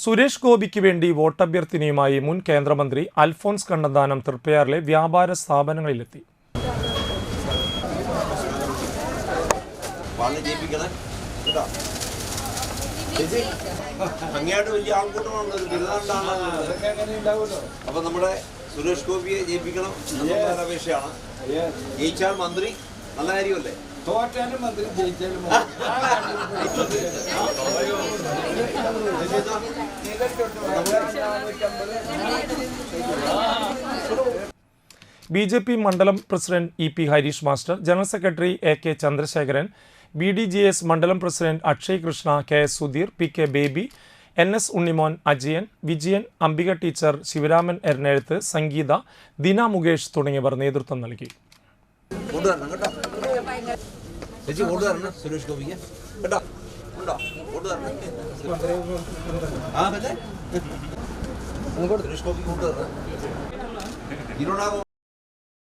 സുരേഷ് ഗോപിക്ക് വേണ്ടി വോട്ടഭ്യർത്ഥനയുമായി മുൻ കേന്ദ്രമന്ത്രി അൽഫോൺസ് കണ്ണന്താനം തൃപ്പയാറിലെ വ്യാപാര സ്ഥാപനങ്ങളിലെത്തി. വലിയ ബിരുദാണ്ടാണ് അപ്പൊ നമ്മുടെ സുരേഷ് ഗോപിയെ ജയിപ്പിക്കണം എന്നുള്ള അപേക്ഷയാണ്. ജയിച്ചാൽ മന്ത്രി നല്ല കാര്യമല്ലേ? തോറ്റാലും മന്ത്രി ജയിച്ചാലും ബി ജെ പി മണ്ഡലം president E P Harish master general secretary A K Chandrasekharan B D J S മണ്ഡലം president Akshay Krishna K S Sudheer P K Baby N S Unnimon Ajayan Vijayan Ambika teacher Sivaraman Eranezhuth Sangeetha Dina Mukesh തുടങ്ങിയവർ നേതൃത്വം നൽകി. സുരേഷ് ഗോപിക്ക്. കേട്ടോ. ഉണ്ടോ കൊണ്ടുവരണം ആ പിന്നെ ഇതിനോടാകും